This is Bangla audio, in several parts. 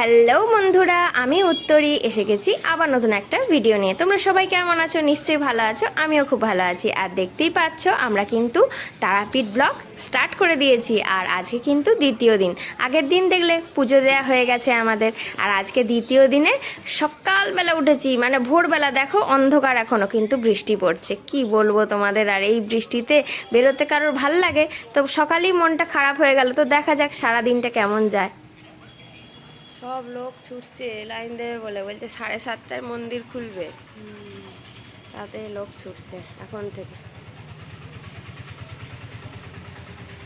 হ্যালো বন্ধুরা, আমি উত্তরী। এসে গেছি আবার নতুন একটা ভিডিও নিয়ে। তোমরা সবাই কেমন আছো? নিশ্চয়ই ভালো আছো। আমিও খুব ভালো আছি। আর দেখতেই পাচ্ছ, আমরা কিন্তু তারাপীঠ ব্লগ স্টার্ট করে দিয়েছি। আর আজকে কিন্তু দ্বিতীয় দিন। আগের দিন দেখলে পুজো দেওয়া হয়ে গেছে আমাদের। আর আজকে দ্বিতীয় দিনে সকালবেলা উঠেছি। মানে ভোরবেলা দেখো, অন্ধকার এখনও কিন্তু বৃষ্টি পড়ছে। কি বলব তোমাদের? আর এই বৃষ্টিতে বেরোতে কারোর ভালো লাগে? তো সকালেই মনটা খারাপ হয়ে গেল। তো দেখা যাক সারা দিনটা কেমন যায়। সব লোক ছুটছে, লাইন দেবে বলে। বলছে সাড়ে সাতটায় মন্দির খুলবে। তাতে লোক ছুটছে এখন থেকে।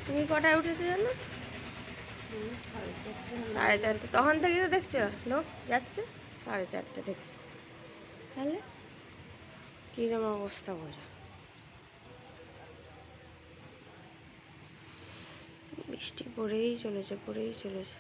তুমি কটায় উঠেছো জানো? সাড়ে চারটে। তখন থেকে তো দেখছ লোক যাচ্ছে সাড়ে চারটে থেকে। তাহলে? কিরম অবস্থা বোঝা বৃষ্টি পড়েই চলেছে পড়েই চলেছে।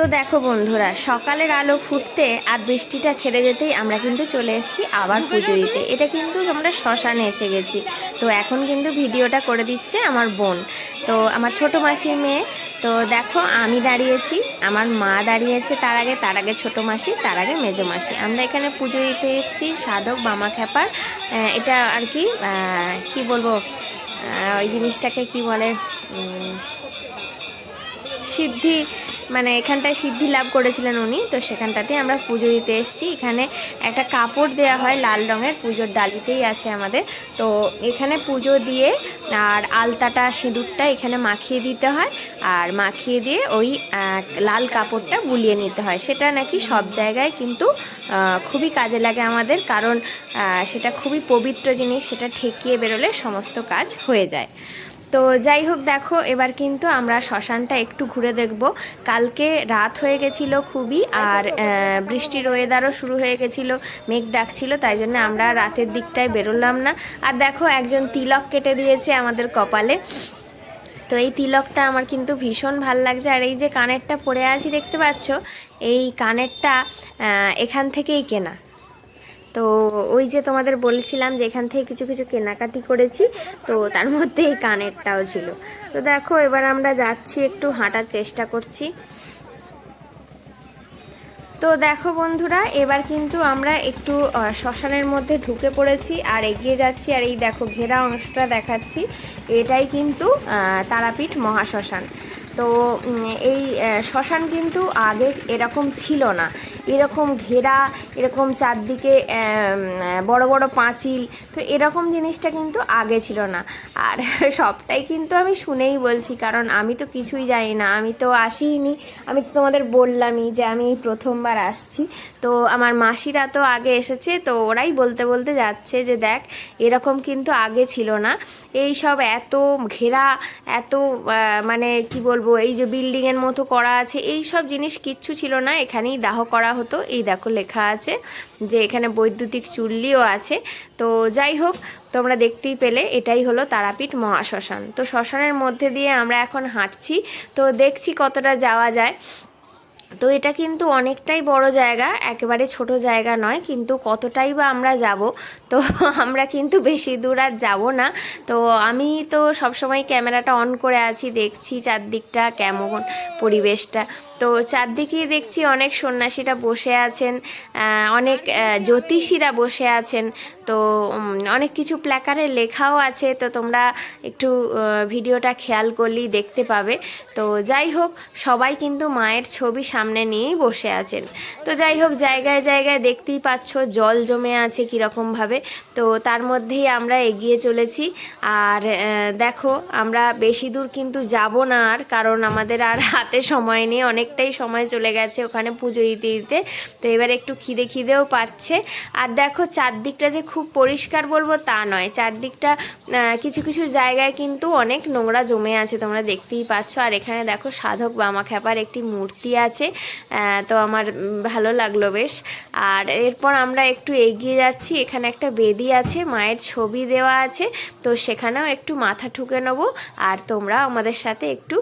তো দেখো বন্ধুরা, সকালের আলো ফুটতে আর বৃষ্টিটা ছেড়ে যেতেই আমরা কিন্তু চলে এসেছি আবার পুজো দিতে এটা কিন্তু আমরা শ্মশানে এসে গেছি। তো এখন কিন্তু ভিডিওটা করে দিচ্ছে আমার বোন। তো আমার ছোট মাসির মেয়ে। তো দেখো আমি দাঁড়িয়েছি, আমার মা দাঁড়িয়েছে তার আগে তার আগে ছোট মাসি, তার আগে মেজো মাসি। আমরা এখানে পুজো দিতে এসেছি, সাধক, বামা খ্যাপার। এটা আর কি কি বলব ওই জিনিসটাকে কি বলে সিদ্ধি মানে এখানটায় সিদ্ধি লাভ করেছিলেন উনি, তো সেখানটাতে আমরা পুজো দিতে এসেছি। এখানে একটা কাপড় দেওয়া হয় লাল রঙের, পুজোর ডালিতেই আছে আমাদের। তো এখানে পুজো দিয়ে আর আলতাটা, সিঁদুরটা এখানে মাখিয়ে দিতে হয়। আর মাখিয়ে দিয়ে ওই লাল কাপড়টা বুলিয়ে নিতে হয়। সেটা নাকি সব জায়গায় কিন্তু খুবই কাজে লাগে আমাদের। কারণ সেটা খুবই পবিত্র জিনিস, সেটা ঠেকিয়ে বেরোলে সমস্ত কাজ হয়ে যায়। তো যাই হোক, দেখো, এবার কিন্তু আমরা শ্মশানটা একটু ঘুরে দেখব। কালকে রাত হয়ে গেছিল খুবই, আর বৃষ্টির ওয়েদারও শুরু হয়ে গেছিল, মেঘ ডাকছিল, তাই জন্য আমরা রাতের দিকটায় বেরোলাম না। আর দেখো, একজন তিলক কেটে দিয়েছে আমাদের কপালে। তো এই তিলকটা আমার কিন্তু ভীষণ ভালো লাগছে, আর এই যে কানেরটা পরে আছি, দেখতে পাচ্ছ? এই কানেরটা এখান থেকেই কেনা। তো ওই যে তোমাদের বলেছিলাম যে এখান থেকে কিছু কিছু কেনাকাটি করেছি, তো তার মধ্যে এই কানেরটাও ছিল। তো দেখো, এবার আমরা যাচ্ছি, একটু হাঁটার চেষ্টা করছি। তো দেখো বন্ধুরা, এবার কিন্তু আমরা একটু শ্মশানের মধ্যে ঢুকে পড়েছি আর এগিয়ে যাচ্ছি। আর এই দেখো ঘেরা অংশটা দেখাচ্ছি, এটাই কিন্তু তারাপীঠ মহাশ্মশান। তো এই শ্মশান কিন্তু আগে এরকম ছিল না। এরকম ঘেরা, এরকম চারদিকে বড় বড় পাঁচিল, তো এরকম জিনিসটা কিন্তু আগে ছিল না। আর সবটাই কিন্তু আমি শুনেই বলছি, কারণ আমি তো কিছুই জানি না, আমি তো আসিনি আমি তো তোমাদের বললামই যে আমি প্রথমবার আসছি। তো আমার মাসিরা তো আগে এসেছে, তো ওরাই বলতে বলতে যাচ্ছে যে দেখ, এরকম কিন্তু আগে ছিল না। এই সব এত ঘেরা, এত মানে কি বলব, এই যে বিল্ডিংয়ের মতো করা আছে, এই সব জিনিস কিচ্ছু ছিল না, এখানেই দাহ করা হতো। এই দেখো লেখা আছে যে এখানে বৈদ্যুতিক চুল্লিও আছে। তো যাই হোক, তোমরা দেখতেই পেলে, এটাই হলো তারাপীঠ মহাশ্মশান। তো শ্মশানের মধ্যে দিয়ে আমরা এখন হাঁটছি। তো দেখছি কতটা যাওয়া যায়। তো এটা কিন্তু অনেকটাই বড় জায়গা, একেবারে ছোট জায়গা নয়, কিন্তু কতটাই বা আমরা যাব, তো আমরা কিন্তু বেশি দূর আর যাব না। তো আমি তো সবসময় ক্যামেরাটা অন করে আছি, দেখছি চারদিকটা কেমন পরিবেশটা। তো চারদিকেই দেখছি অনেক সন্ন্যাসীরা বসে আছেন অনেক জ্যোতিষীরা বসে আছেন। তো অনেক কিছু প্ল্যাকারে লেখাও আছে, তো তোমরা একটু ভিডিওটা খেয়াল করলেই দেখতে পাবে। তো যাই হোক, সবাই কিন্তু মায়ের ছবি সামনে নিয়েই বসে আছেন। তো যাই হোক, জায়গায় জায়গায় দেখতেই পাচ্ছ, জল জমে আছে কীরকমভাবে তো তার মধ্যেই আমরা এগিয়ে চলেছি। আর দেখো, আমরা বেশি দূর কিন্তু যাব না আর, কারণ আমাদের আর হাতে সময় নেই অনেকটাই সময় চলে গেছে ওখানে পুজো দিতে দিতে। তো এবার একটু খিদে খিদেও পাচ্ছে। আর দেখো চারদিকটা যে খুব পরিষ্কার বলব তা নয়। চারদিকটা কিছু কিছু জায়গায় কিন্তু অনেক নোংরা জমে আছে তোমরা দেখতেই পাচ্ছ। আর এখানে দেখো সাধক বামা খ্যাপার একটি মূর্তি আছে তো আমার ভালো লাগল বেশ। আর এরপর আমরা একটু এগিয়ে যাচ্ছি। এখানে একটা বেদি আছে, মায়ের ছবি দেওয়া আছে। তো সেখানেও একটু মাথা ঠুকে নেব। আর তোমরা আমাদের সাথে একটু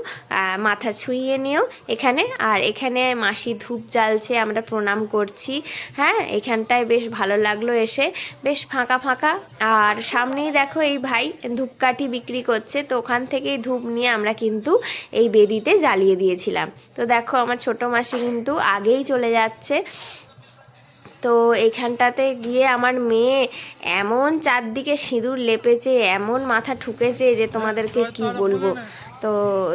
মাথা ছুঁইয়ে নিও। এখানে আর এখানে মাসি ধূপ জ্বালছে, আমরা প্রণাম করছি। হ্যাঁ এখানটায় বেশ ভালো লাগল এসে, বেশ ফাঁকা ফাঁকা। আর সামনেই দেখো এই ভাই ধূপকাঠি বিক্রি করছে, তো ওখান থেকেই ধূপ নিয়ে আমরা কিন্তু এই বেদিতে জ্বালিয়ে দিয়েছিলাম। তো দেখো আমার ছোট মাসি কিন্তু আগেই চলে যাচ্ছে। তো এইখানটাতে গিয়ে আমার মেয়ে এমন চারদিকে সিঁদুর লেপেছে, এমন মাথা ঠুকেছে যে তোমাদেরকে কি বলব? তো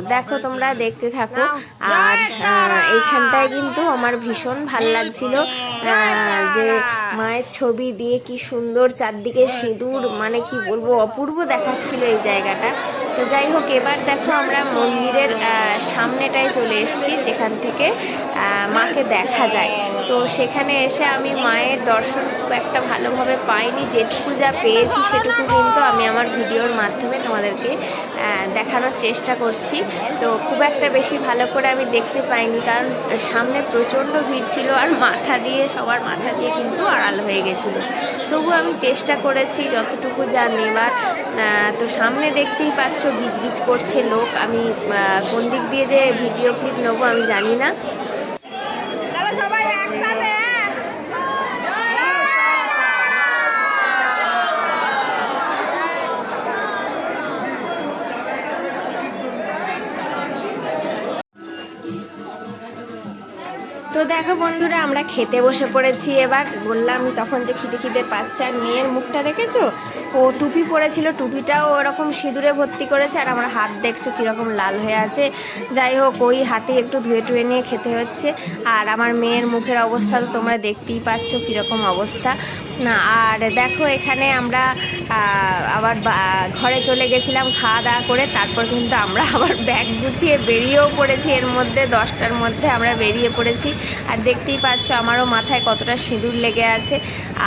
দেখো তোমরা দেখতে থাকো। আর এইখানটায় কিন্তু আমার ভীষণ ভালো লাগছিল। আহ, যে মায়ের ছবি দিয়ে কি সুন্দর চারদিকে সিঁদুর মানে কি বলব অপূর্ব দেখাচ্ছিল এই জায়গাটা। তো যাই হোক, এবার দেখো আমরা মন্দিরের সামনেটায় চলে এসেছি, যেখান থেকে মাকে দেখা যায়। তো সেখানে এসে আমি মায়ের দর্শন খুব একটা ভালোভাবে পাইনি, যেটুকু যা পেয়েছি সেটুকু কিন্তু আমি আমার ভিডিওর মাধ্যমে তোমাদেরকে দেখানোর চেষ্টা করছি। তো খুব একটা বেশি ভালো করে আমি দেখতে পাইনি, কারণ সামনে প্রচণ্ড ভিড় ছিল আর মাথা দিয়ে, সবার মাথা দিয়ে কিন্তু আড়াল হয়ে গেছিল। তবু আমি চেষ্টা করেছি যতটুকু যা নেবার তো সামনে দেখতেই পাচ্ছ গিজগিজ করছে লোক আমি কোন দিক দিয়ে যে ভিডিও ক্লিপ নেব আমি জানি না। দেখো বন্ধুরা, আমরা খেতে বসে পড়েছি এবার। বললাম, তখন যে খিদে খিদে পাচ্ছে, আর মেয়ের মুখটা রেখেছো ও টুপি পরেছিল, টুপিটাও ওরকম সিঁদুরে ভর্তি করেছে, আর আমার হাত দেখছ কীরকম লাল হয়ে আছে। যাই হোক, ওই হাতে একটু ধুয়ে টুয়ে নিয়ে খেতে হচ্ছে। আর আমার মেয়ের মুখের অবস্থা তো তোমরা দেখতেই পাচ্ছ কীরকম অবস্থা। না, আর দেখো এখানে আমরা আবার ঘরে চলে গেছিলাম খাওয়া দাওয়া করে, তারপর কিন্তু আমরা আবার ব্যাগ গুছিয়ে বেরিয়েও পড়েছি। এর মধ্যে, দশটার মধ্যে আমরা বেরিয়ে পড়েছি। আর দেখতেই পাচ্ছ আমারও মাথায় কতটা সিঁদুর লেগে আছে।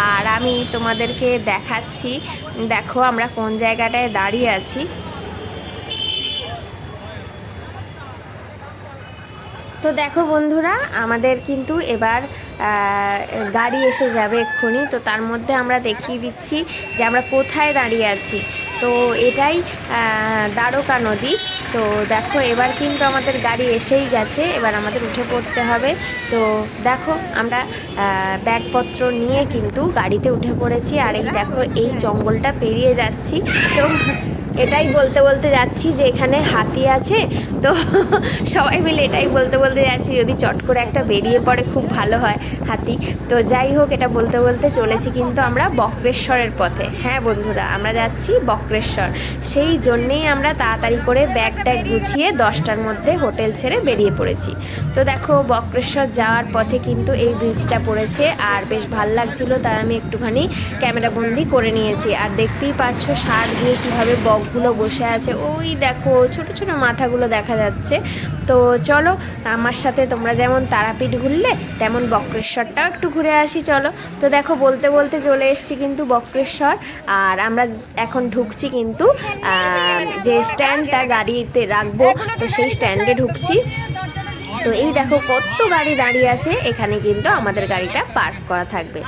আর আমি তোমাদেরকে দেখাচ্ছি। দেখো আমরা কোন জায়গাটায় দাঁড়িয়ে আছি। তো দেখো বন্ধুরা, আমাদের কিন্তু এবার গাড়ি এসে যাবে এক্ষুনি। তো তার মধ্যে আমরা দেখিয়ে দিচ্ছি যে আমরা কোথায় দাঁড়িয়ে আছি। তো এটাই দ্বারকা নদী। তো দেখো, এবার কিন্তু আমাদের গাড়ি এসেই গেছে। এবার আমাদের উঠে পড়তে হবে। তো দেখো, আমরা ব্যাগপত্র নিয়ে কিন্তু গাড়িতে উঠে পড়েছি। আর এই দেখো, এই জঙ্গলটা পেরিয়ে যাচ্ছি। তো এটাই বলতে বলতে যাচ্ছি যে এখানে হাতি আছে। তো সবাই মিলে এটাই বলতে বলতে যাচ্ছি, যদি চট করে একটা বেরিয়ে পড়ে খুব ভালো হয় হাতি। তো যাই হোক, এটা বলতে বলতে চলেছি কিন্তু আমরা বক্রেশ্বরের পথে। হ্যাঁ বন্ধুরা, আমরা যাচ্ছি বক্রেশ্বর। সেই জন্যেই আমরা তাড়াতাড়ি করে ব্যাগ ট্যাগ গুছিয়ে দশটার মধ্যে হোটেল ছেড়ে বেরিয়ে পড়েছি। তো দেখো, বক্রেশ্বর যাওয়ার পথে কিন্তু এই ব্রিজটা পড়েছে আর বেশ ভালো লাগছিল, তাই আমি একটুখানি ক্যামেরাবন্দি করে নিয়েছি। আর দেখতেই পাচ্ছ, সার দিয়ে কীভাবে বকগুলো বসে আছে। ওই দেখো, ছোট ছোট মাথাগুলো দেখা যাচ্ছে। তো চলো, আমার সাথে তোমরা যেমন তারাপীঠ ঘুরলে, তেমন বক্রেশ্বরটাও একটু ঘুরে আসি, চলো। তো দেখো, বলতে বলতে চলে এসেছি কিন্তু বক্রেশ্বর। আর আমরা এখন ঢুকছি কিন্তু যে স্ট্যান্ডটা গাড়িতে রাখব, তো সেই স্ট্যান্ডে ঢুকছি। তো এই দেখো, কত গাড়ি দাঁড়িয়ে আছে, এখানে কিন্তু আমাদের গাড়িটা পার্ক করা থাকবে।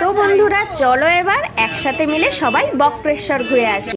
তো বন্ধুরা, চলো এবার একসাথে মিলে সবাই বক্রেশ্বর ঘুরে আসি।